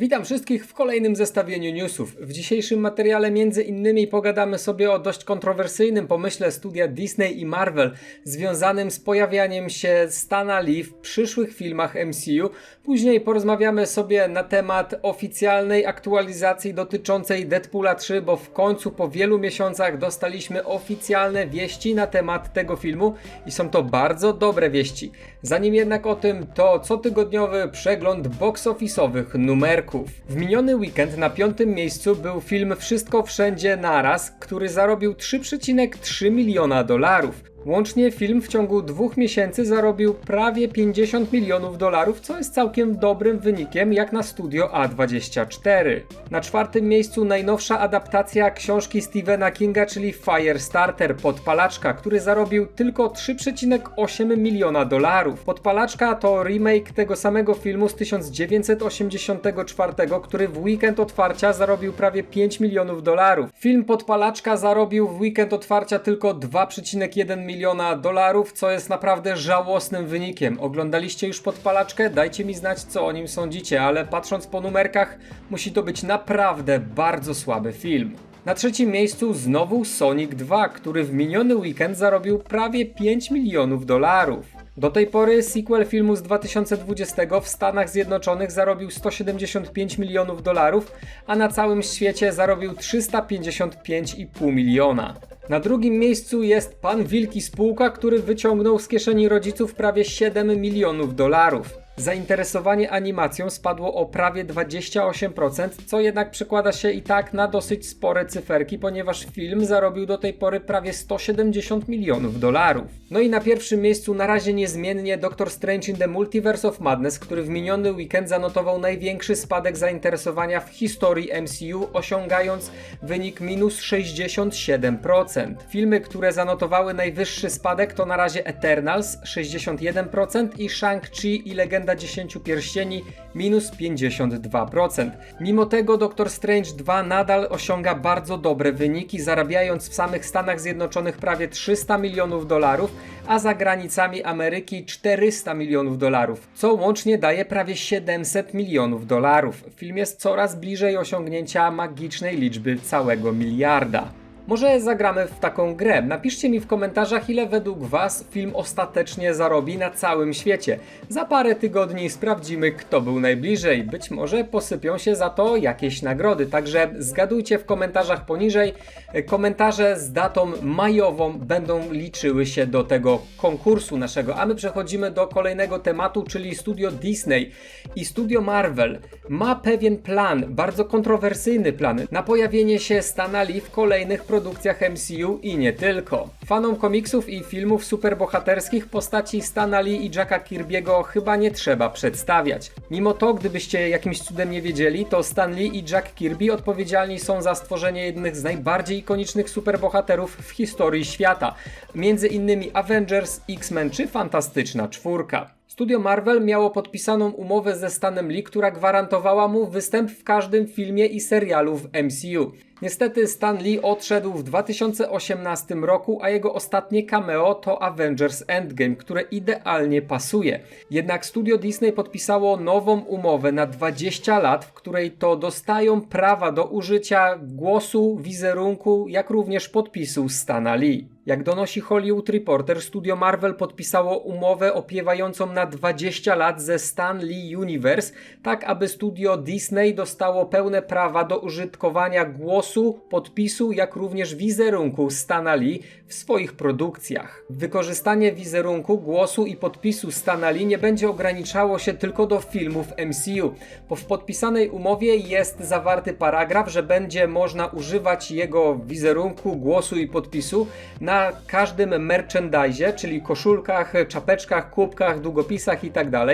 Witam wszystkich w kolejnym zestawieniu newsów. W dzisiejszym materiale między innymi pogadamy sobie o dość kontrowersyjnym pomyśle studia Disney i Marvel związanym z pojawianiem się Stana Lee w przyszłych filmach MCU. Później porozmawiamy sobie na temat oficjalnej aktualizacji dotyczącej Deadpoola 3, bo w końcu po wielu miesiącach dostaliśmy oficjalne wieści na temat tego filmu i są to bardzo dobre wieści. Zanim jednak o tym, to cotygodniowy przegląd box office'owych W miniony weekend na piątym miejscu był film Wszystko Wszędzie Naraz, który zarobił 3,3 miliona dolarów. Łącznie film w ciągu dwóch miesięcy zarobił prawie 50 milionów dolarów, co jest całkiem dobrym wynikiem jak na studio A24. Na czwartym miejscu najnowsza adaptacja książki Stephena Kinga, czyli Firestarter Podpalaczka, który zarobił tylko 3,8 miliona dolarów. Podpalaczka to remake tego samego filmu z 1984, który w weekend otwarcia zarobił prawie 5 milionów dolarów. Film Podpalaczka zarobił w weekend otwarcia tylko 2,1 miliona dolarów, co jest naprawdę żałosnym wynikiem. Oglądaliście już Podpalaczkę? Dajcie mi znać, co o nim sądzicie, ale patrząc po numerkach, musi to być naprawdę bardzo słaby film. Na trzecim miejscu znowu Sonic 2, który w miniony weekend zarobił prawie 5 milionów dolarów. Do tej pory sequel filmu z 2020 w Stanach Zjednoczonych zarobił 175 milionów dolarów, a na całym świecie zarobił 355,5 miliona. Na drugim miejscu jest Pan Wilki Spółka, który wyciągnął z kieszeni rodziców prawie 7 milionów dolarów. Zainteresowanie animacją spadło o prawie 28%, co jednak przekłada się i tak na dosyć spore cyferki, ponieważ film zarobił do tej pory prawie 170 milionów dolarów. No i na pierwszym miejscu na razie niezmiennie Doctor Strange in the Multiverse of Madness, który w miniony weekend zanotował największy spadek zainteresowania w historii MCU, osiągając wynik minus 67%. Filmy, które zanotowały najwyższy spadek to na razie Eternals 61% i Shang-Chi i Legenda 10 Pierścieni minus 52%. Mimo tego Doctor Strange 2 nadal osiąga bardzo dobre wyniki, zarabiając w samych Stanach Zjednoczonych prawie 300 milionów dolarów, a za granicami Ameryki 400 milionów dolarów, co łącznie daje prawie 700 milionów dolarów. Film jest coraz bliżej osiągnięcia magicznej liczby całego miliarda. Może zagramy w taką grę. Napiszcie mi w komentarzach, ile według Was film ostatecznie zarobi na całym świecie. Za parę tygodni sprawdzimy, kto był najbliżej. Być może posypią się za to jakieś nagrody. Także zgadujcie w komentarzach poniżej. Komentarze z datą majową będą liczyły się do tego konkursu naszego. A my przechodzimy do kolejnego tematu, czyli studio Disney i studio Marvel ma pewien plan, bardzo kontrowersyjny plan, na pojawienie się Stana Lee w kolejnych produkcjach MCU i nie tylko. Fanom komiksów i filmów superbohaterskich postaci Stana Lee i Jacka Kirby'ego chyba nie trzeba przedstawiać. Mimo to, gdybyście jakimś cudem nie wiedzieli, to Stan Lee i Jack Kirby odpowiedzialni są za stworzenie jednych z najbardziej ikonicznych superbohaterów w historii świata. Między innymi Avengers, X-Men czy Fantastyczna Czwórka. Studio Marvel miało podpisaną umowę ze Stanem Lee, która gwarantowała mu występ w każdym filmie i serialu w MCU. Niestety Stan Lee odszedł w 2018 roku, a jego ostatnie cameo to Avengers Endgame, które idealnie pasuje. Jednak studio Disney podpisało nową umowę na 20 lat, w której to dostają prawa do użycia głosu, wizerunku, jak również podpisu Stana Lee. Jak donosi Hollywood Reporter, studio Marvel podpisało umowę opiewającą na 20 lat ze Stan Lee Universe, tak aby studio Disney dostało pełne prawa do użytkowania głosu, podpisu, jak również wizerunku Stana Lee w swoich produkcjach. Wykorzystanie wizerunku, głosu i podpisu Stana Lee nie będzie ograniczało się tylko do filmów MCU, bo w podpisanej umowie jest zawarty paragraf, że będzie można używać jego wizerunku, głosu i podpisu na każdym merchandise, czyli koszulkach, czapeczkach, kubkach, długopisach itd.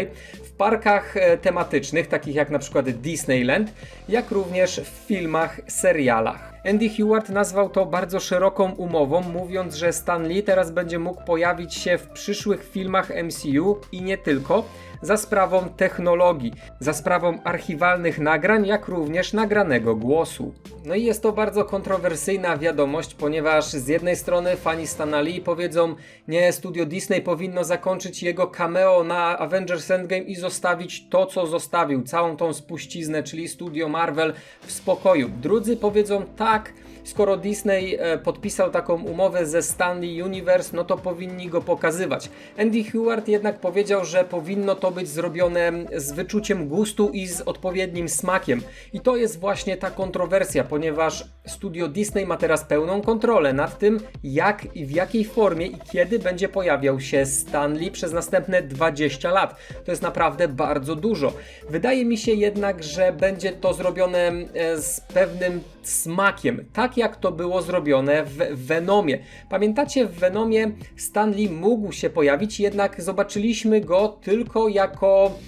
w parkach e, tematycznych, takich jak na przykład Disneyland, jak również w filmach, serialach. Andy Hewart nazwał to bardzo szeroką umową, mówiąc, że Stan Lee teraz będzie mógł pojawić się w przyszłych filmach MCU i nie tylko, za sprawą technologii, za sprawą archiwalnych nagrań, jak również nagranego głosu. No i jest to bardzo kontrowersyjna wiadomość, ponieważ z jednej strony fani Stana Lee powiedzą, nie, studio Disney powinno zakończyć jego cameo na Avengers Endgame i zostawić to, co zostawił, całą tą spuściznę, czyli studio Marvel w spokoju. Drudzy powiedzą, tak, так. Skoro Disney e, podpisał taką umowę ze Stanley Universe, no to powinni go pokazywać. Andy Hewart jednak powiedział, że powinno to być zrobione z wyczuciem gustu i z odpowiednim smakiem. I to jest właśnie ta kontrowersja, ponieważ studio Disney ma teraz pełną kontrolę nad tym, jak i w jakiej formie i kiedy będzie pojawiał się Stanley przez następne 20 lat. To jest naprawdę bardzo dużo. Wydaje mi się jednak, że będzie to zrobione e, z pewnym smakiem, tak jak to było zrobione w Venomie. Pamiętacie, w Venomie Stanley mógł się pojawić, jednak zobaczyliśmy go tylko jako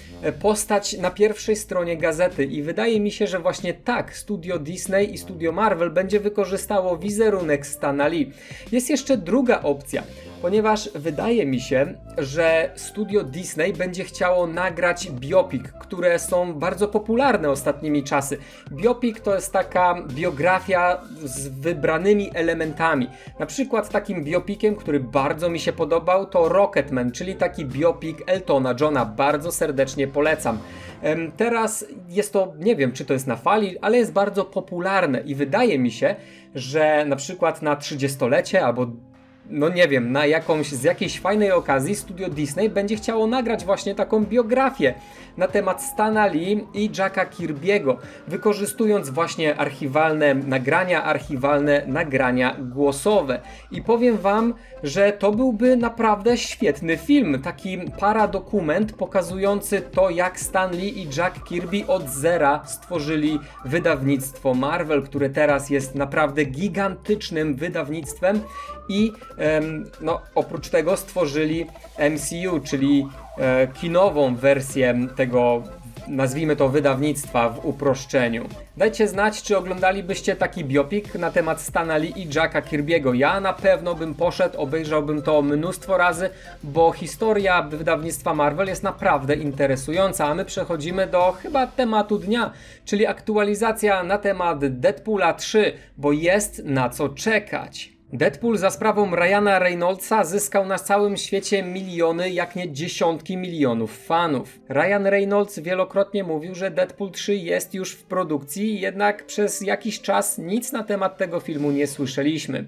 postać na pierwszej stronie gazety i wydaje mi się, że właśnie tak studio Disney i studio Marvel będzie wykorzystało wizerunek Stana Lee. Jest jeszcze druga opcja ponieważ wydaje mi się, że studio Disney będzie chciało nagrać biopic, które są bardzo popularne ostatnimi czasy. Biopic to jest taka biografia z wybranymi elementami. Na przykład takim biopikiem, który bardzo mi się podobał, to Rocketman, czyli taki biopic Eltona Johna. Bardzo serdecznie polecam. Teraz jest to, nie wiem czy to jest na fali, ale jest bardzo popularne i wydaje mi się, że na przykład na 30-lecie albo no nie wiem, na jakąś, z jakiejś fajnej okazji studio Disney będzie chciało nagrać właśnie taką biografię na temat Stana Lee i Jacka Kirby'ego, wykorzystując właśnie archiwalne nagrania, archiwalne nagrania głosowe. I powiem wam, że to byłby naprawdę świetny film, taki paradokument pokazujący to, jak Stan Lee i Jack Kirby od zera stworzyli wydawnictwo Marvel, które teraz jest naprawdę gigantycznym wydawnictwem i no, oprócz tego stworzyli MCU, czyli e, kinową wersję tego nazwijmy to wydawnictwa w uproszczeniu. Dajcie znać, czy oglądalibyście taki biopik na temat Stana Lee i Jacka Kirby'ego. Ja na pewno bym poszedł, obejrzałbym to mnóstwo razy, bo historia wydawnictwa Marvel jest naprawdę interesująca, a my przechodzimy do chyba tematu dnia, czyli aktualizacja na temat Deadpoola 3, bo jest na co czekać. Deadpool za sprawą Ryana Reynoldsa zyskał na całym świecie miliony, jak nie dziesiątki milionów fanów. Ryan Reynolds wielokrotnie mówił, że Deadpool 3 jest już w produkcji, jednak przez jakiś czas nic na temat tego filmu nie słyszeliśmy.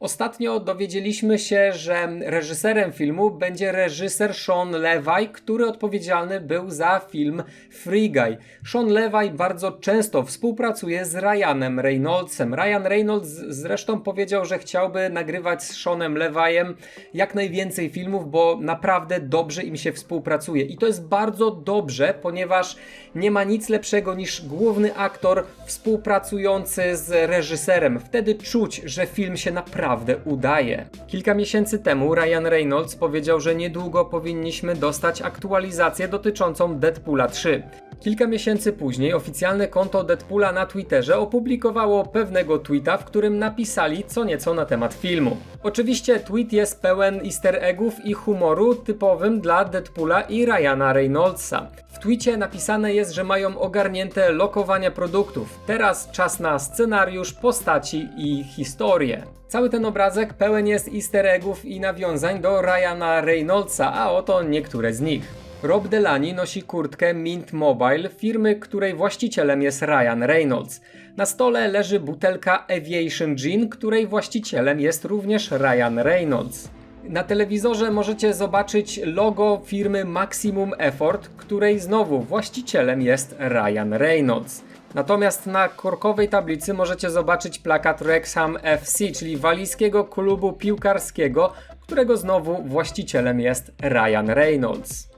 Ostatnio dowiedzieliśmy się, że reżyserem filmu będzie reżyser Sean Levi, który odpowiedzialny był za film Free Guy. Sean Levi bardzo często współpracuje z Ryanem Reynoldsem. Ryan Reynolds zresztą powiedział, że chciałby nagrywać z Seanem Leviem jak najwięcej filmów, bo naprawdę dobrze im się współpracuje. I to jest bardzo dobrze, ponieważ nie ma nic lepszego niż główny aktor współpracujący z reżyserem. Wtedy czuć, że film się naprawdę naprawdę udaje. Kilka miesięcy temu Ryan Reynolds powiedział, że niedługo powinniśmy dostać aktualizację dotyczącą Deadpoola 3. Kilka miesięcy później oficjalne konto Deadpoola na Twitterze opublikowało pewnego tweeta, w którym napisali co nieco na temat filmu. Oczywiście tweet jest pełen easter eggów i humoru typowym dla Deadpoola i Ryana Reynoldsa. W tweetie napisane jest, że mają ogarnięte lokowania produktów. Teraz czas na scenariusz, postaci i historię. Cały ten obrazek pełen jest easter eggów i nawiązań do Ryana Reynoldsa, a oto niektóre z nich. Rob Delany nosi kurtkę Mint Mobile, firmy, której właścicielem jest Ryan Reynolds. Na stole leży butelka Aviation Gin, której właścicielem jest również Ryan Reynolds. Na telewizorze możecie zobaczyć logo firmy Maximum Effort, której znowu właścicielem jest Ryan Reynolds. Natomiast na korkowej tablicy możecie zobaczyć plakat Wrexham FC, czyli walijskiego klubu piłkarskiego, którego znowu właścicielem jest Ryan Reynolds.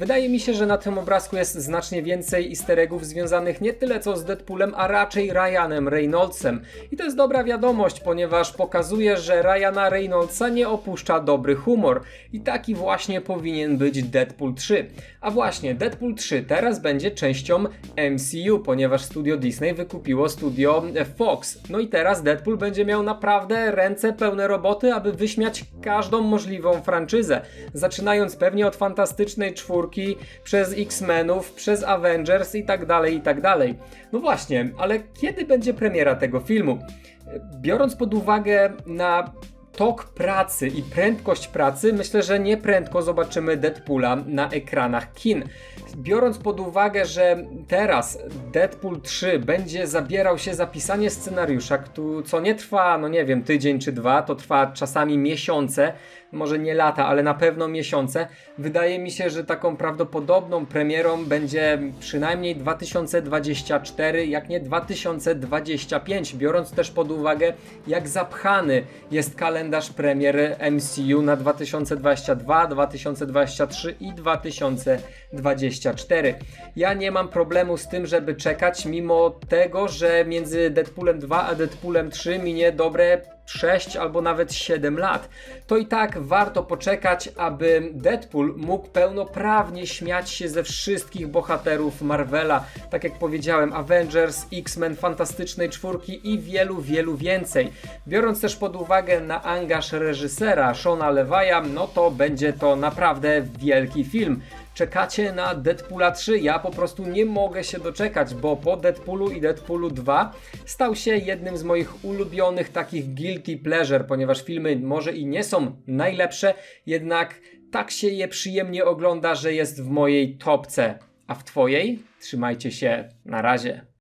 Wydaje mi się, że na tym obrazku jest znacznie więcej easter eggów związanych nie tyle co z Deadpoolem, a raczej Ryanem Reynoldsem. I to jest dobra wiadomość, ponieważ pokazuje, że Ryana Reynoldsa nie opuszcza dobry humor. I taki właśnie powinien być Deadpool 3. A właśnie, Deadpool 3 teraz będzie częścią MCU, ponieważ studio Disney wykupiło studio Fox. No i teraz Deadpool będzie miał naprawdę ręce pełne roboty, aby wyśmiać każdą możliwą franczyzę. Zaczynając pewnie od Fantastycznej Czwórki, przez X-Menów, przez Avengers i tak dalej, i tak dalej. No właśnie, ale kiedy będzie premiera tego filmu? Biorąc pod uwagę na tok pracy i prędkość pracy, myślę, że nie prędko zobaczymy Deadpoola na ekranach kin. Biorąc pod uwagę, że teraz Deadpool 3 będzie zabierał się za pisanie scenariusza, co nie trwa, no nie wiem, tydzień czy dwa, to trwa czasami miesiące, może nie lata, ale na pewno miesiące. Wydaje mi się, że taką prawdopodobną premierą będzie przynajmniej 2024, jak nie 2025, biorąc też pod uwagę, jak zapchany jest kalendarz premier MCU na 2022, 2023 i 2024. Ja nie mam problemu z tym, żeby czekać, mimo tego, że między Deadpoolem 2 a Deadpoolem 3 minie dobre 6 albo nawet 7 lat. To i tak warto poczekać, aby Deadpool mógł pełnoprawnie śmiać się ze wszystkich bohaterów Marvela, tak jak powiedziałem, Avengers, X-Men, Fantastycznej Czwórki i wielu, wielu więcej. Biorąc też pod uwagę na angaż reżysera Shona Levi'a, no to będzie to naprawdę wielki film. Czekacie na Deadpoola 3? Ja po prostu nie mogę się doczekać, bo po Deadpoolu i Deadpoolu 2 stał się jednym z moich ulubionych takich guilty pleasure, ponieważ filmy może i nie są najlepsze, jednak tak się je przyjemnie ogląda, że jest w mojej topce. A w twojej? Trzymajcie się, na razie.